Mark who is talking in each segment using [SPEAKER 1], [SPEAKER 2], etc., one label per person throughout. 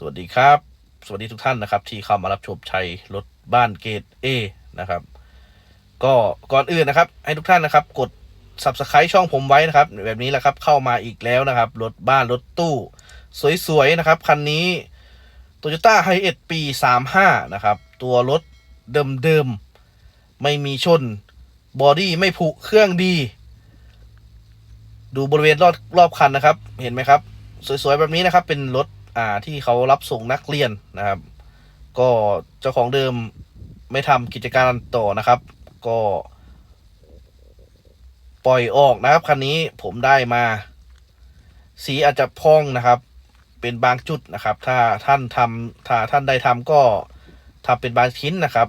[SPEAKER 1] สวัสดีครับ สวัสดีทุกท่านนะครับ ที่เข้ามารับชมชัยรถบ้านเกรด A นะครับ ก็ก่อนอื่นนะครับ ให้ทุกท่านนะครับ กด subscribe ช่องผมไว้นะครับ แบบนี้แหละครับเข้ามาอีกแล้วนะครับ รถบ้านรถตู้ สวยๆนะครับคันนี้ Toyota h i 1ปี 35 นะครับ ตัวรถเดิมๆไม่มีชนบอดี้ไม่ผุเครื่องดี ดูบริเวณรอบรอบคันนะครับ เห็นไหมครับ สวยๆแบบนี้นะครับ เป็นรถ อ่าที่เขารับส่งนักเรียนนะครับ ก็เจ้าของเดิมไม่ทำกิจการต่อนะครับ ก็ปล่อยออกนะครับคันนี้ผมได้มา สีอาจจะพองนะครับ เป็นบางจุดนะครับ ถ้าท่านทำถ้าท่านได้ทำก็ทำเป็นบางชิ้นนะครับ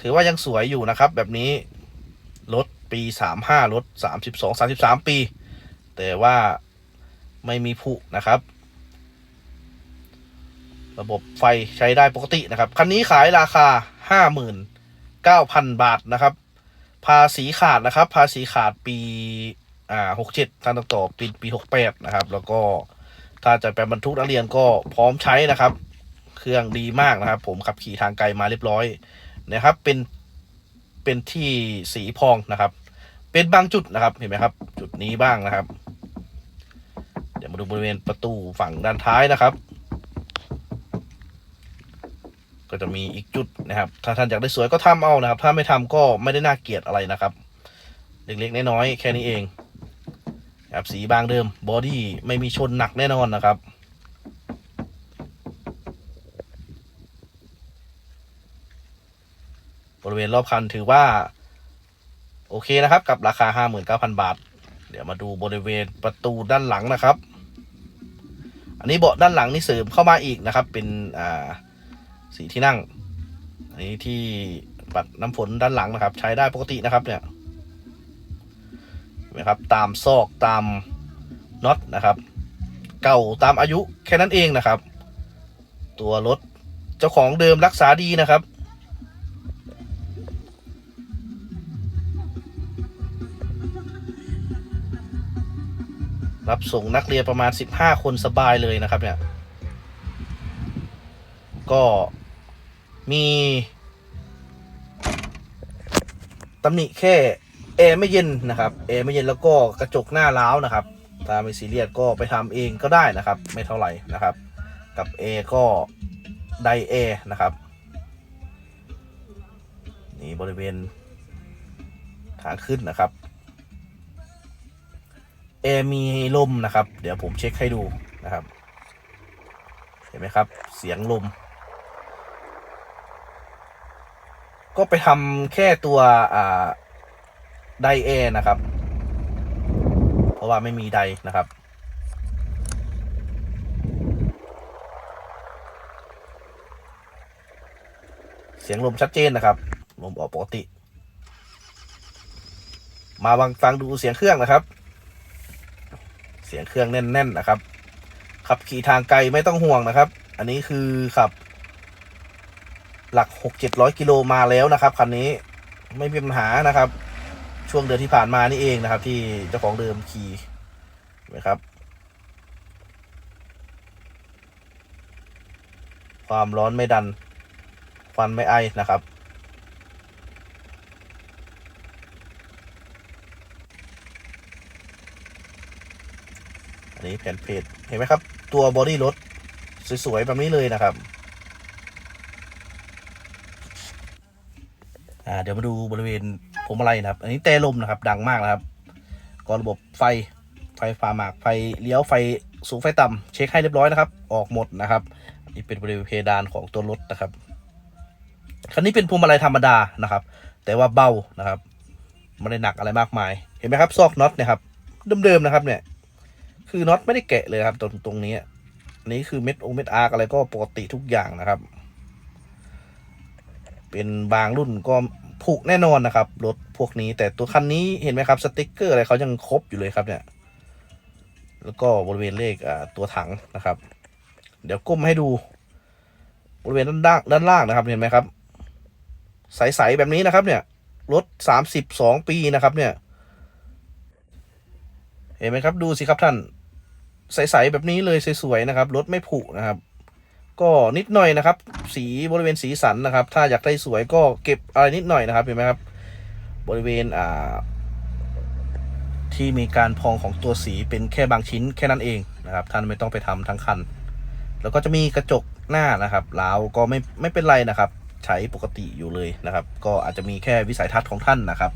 [SPEAKER 1] ถือว่ายังสวยอยู่นะครับ แบบนี้รถปีสามห้ารถสามสิบสองสามสิบสามปี แต่ว่าไม่มีผุนะครับ ระบบไฟใช้ได้ปกตินะครับ คันนี้ขายราคาห้าหมื่นเก้าพันบาทนะครับ ภาษีขาดนะครับ ภาษีขาดปีอ่าหกเจ็ดทางต่อปีปีหกแปดนะครับ แล้วก็ถ้าจะไปบรรทุกนักเรียนก็พร้อมใช้นะครับ เครื่องดีมากนะครับ ผมขับขี่ทางไกลมาเรียบร้อยนะครับ เป็นเป็นที่สีพองนะครับ เป็นบางจุดนะครับเห็นไหมครับ จุดนี้บ้างนะครับ เดี๋ยวมาดูบริเวณประตูฝั่งด้านท้ายนะครับ ก็จะมีอีกจุดนะครับ ถ้าท่านอยากได้สวยก็ทำเอานะครับ ถ้าไม่ทำก็ไม่ได้น่าเกลียดอะไรนะครับ เล็กๆน้อยๆแค่นี้เองครับสีบางเดิมบอดี้ไม่มีชนหนักแน่นอนนะครับบริเวณรอบคันถือว่า โอเคนะครับ กับราคา 59,000 บาท เดี๋ยวมาดูบริเวณประตูด้านหลังนะครับ อันนี้เบาะด้านหลังนี่เสริมเข้ามาอีกนะครับ เป็นอ่า สีที่นั่ง อันนี้ที่ปัดน้ำฝนด้านหลังนะครับ ใช้ได้ปกตินะครับเนี่ยเห็นไหมครับ ตามซอกตามน็อตนะครับ เก่าตามอายุแค่นั้นเองนะครับ ตัวรถเจ้าของเดิมรักษาดีนะครับรับส่งนักเรียนประมาณ 15 คนสบายเลยนะครับเนี่ย ก็ มีตำหนิแค่แอร์ไม่เย็นนะครับแอร์ไม่เย็นแล้วก็กระจกหน้าร้าวนะครับ ถ้าไม่ซีเรียสก็ไปทำเองก็ได้นะครับ ไม่เท่าไหร่นะครับ กับแอร์ก็ไดแอร์นะครับนี่บริเวณทาขึ้นนะครับแอร์มีลมนะครับ เดี๋ยวผมเช็คให้ดูนะครับ เห็นไหมครับ เสียงลม ก็ไปทำแค่ตัวอ่าไดแอร์นะครับ เพราะว่าไม่มีไดนะครับ เสียงลมชัดเจนนะครับ ลมออกปกติ มาฟังฟังดูเสียงเครื่องนะครับ เสียงเครื่องแน่นๆนะครับ ขับขี่ทางไกลไม่ต้องห่วงนะครับ อันนี้คือขับ หลักหกเจ็ดร้อยกิโลมาแล้วนะครับคันนี้ไม่มีปัญหานะครับ ช่วงเดือนที่ผ่านมานี่เองนะครับ ที่เจ้าของเดิมขี่เห็นะครับ ความร้อนไม่ดัน ควันไม่ไอนะครับอันนี้แผ่นเพจเห็นไหมครับ ตัวบอดี้รถสวยๆแบบนี้เลยนะครับ อ่าเดี๋ยวมาดูบริเวณพวงมาลัยนะครับ อันนี้แต่ลมนะครับ ดังมากนะครับก็ระบบไฟไฟฟ้าหมากไฟเลี้ยวไฟสูงไฟต่ำเช็คให้เรียบร้อยนะครับ ออกหมดนะครับนนี่เป็นบริเวณเพดานของตัวรถนะครับคันนี้เป็นพวงมาลัยธรรมดานะครับ แต่ว่าเบานะครับไม่ได้หนักอะไรมากมาย เห็นไหมครับซอกน็อตเนี่ยครับเดิมๆนะครับ เนี่ย คือน็อตไม่ได้แกะเลยครับตรงตรงนี้อันนี้คือเม็ดองเม็ดอาร์กอะไรก็ปกติทุกอย่างนะครับ เป็นบางรุ่นก็ผูกแน่นอนนะครับ รถพวกนี้ แต่ตัวคันนี้เห็นไหมครับ สติกเกอร์อะไรเขายังครบอยู่เลยครับเนี่ย แล้วก็บริเวณเลขตัวถังนะครับ เดี๋ยวก้มให้ดู บริเวณด้านล่างด้านล่างนะครับ เห็นไหมครับ ใสๆแบบนี้นะครับ เนี่ย รถสามสิบสองปีนะครับเนี่ย เห็นไหมครับ ดูสิครับท่าน ใสๆแบบนี้เลยสวยๆนะครับ รถไม่ผุนะครับ ก็นิดหน่อยนะครับ สีบริเวณสีสันนะครับ ถ้าอยากได้สวยก็เก็บอะไรนิดหน่อยนะครับเห็นไหมครับ บริเวณอ่าที่มีการพองของตัวสีเป็นแค่บางชิ้นแค่นั้นเองนะครับ ท่านไม่ต้องไปทำทั้งคัน แล้วก็จะมีกระจกหน้านะครับล้าวก็ไม่ไม่เป็นไรนะครับ ใช้ปกติอยู่เลยนะครับ ก็อาจจะมีแค่วิสัยทัศน์ของท่านนะครับ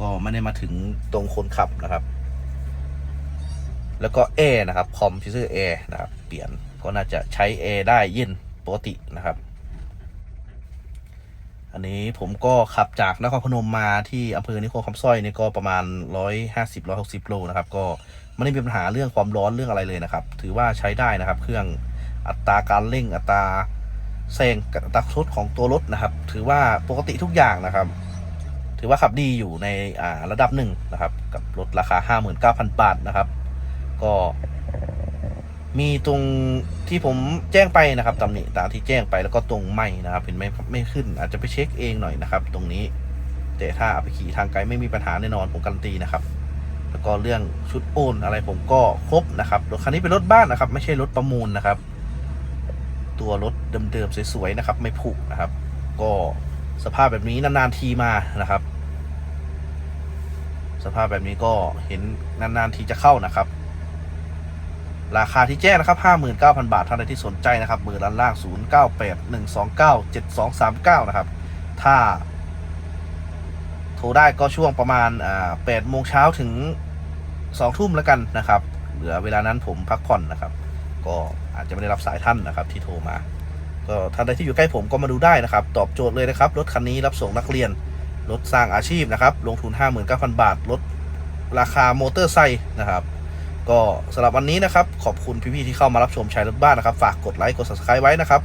[SPEAKER 1] ก็ไม่ได้มาถึงตรงคนขับนะครับ แล้วก็แอร์นะครับคอมพิวเตอร์แอร์นะครับ เปลี่ยน ก็น่าจะใช้แอร์ได้เย็นปกตินะครับ อันนี้ผมก็ขับจากนครพนมมาที่อำเภอนิคมคำสร้อยนี่ก็ประมาณ 150 160 โลนะครับ ก็ไม่ได้มีปัญหาเรื่องความร้อนเรื่องอะไรเลยนะครับ ถือว่าใช้ได้นะครับ เครื่องอัตราการเร่งอัตราแซงอัตราทุดของตัวรถนะครับ ถือว่าปกติทุกอย่างนะครับ ถือว่าขับดีอยู่ในระดับหนึ่งนะครับ กับรถราคา 59,000 บาทนะครับ ก็ มีตรงที่ผมแจ้งไปนะครับตำหนิตามที่แจ้งไปแล้วก็ตรงไม่นะครับเห็นไหมไม่ขึ้น อาจจะไปเช็คเองหน่อยนะครับ ตรงนี้ แต่ถ้าเอาไปขี่ทางไกลไม่มีปัญหาแน่นอนผมการันตีนะครับ แล้วก็เรื่องชุดโอนอะไรผมก็ครบนะครับรถคันนี้เป็นรถบ้านนะครับ ไม่ใช่รถประมูลนะครับ ตัวรถเดิมๆสวยๆนะครับ ไม่ผุนะครับ ก็สภาพแบบนี้นานๆทีมานะครับ สภาพแบบนี้ก็เห็นนานๆทีจะเข้านะครับ ราคาที่แจ้งนะครับ 59,000 บาทท่านใดที่สนใจนะครับเบอร์ด้านล่าง 0981297239 นะครับ ถ้า โทรได้ก็ช่วงประมาณ8โมงเช้าถึง 2 ทุ่มแล้วกันนะครับ เหลือเวลานั้นผมพักผ่อนนะครับ ก็อาจจะไม่ได้รับสายท่านนะครับที่โทรมา ก็ท่านใดที่อยู่ใกล้ผมก็มาดูได้นะครับ ตอบโจทย์เลยนะครับ รถคันนี้รับส่งนักเรียน รถสร้างอาชีพนะครับ ลงทุน 59,000 บาทลดราคามอเตอร์ไซค์นะครับ ก็สำหรับวันนี้นะครับ ขอบคุณพี่ๆที่เข้ามารับชมชายรถบ้านนะครับ ฝากกดไลค์กด subscribe ไว้นะครับ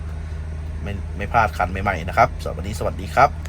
[SPEAKER 1] ไม่ไม่พลาดคันใหม่ๆนะครับสำหรับวันนี้สวัสดีครับ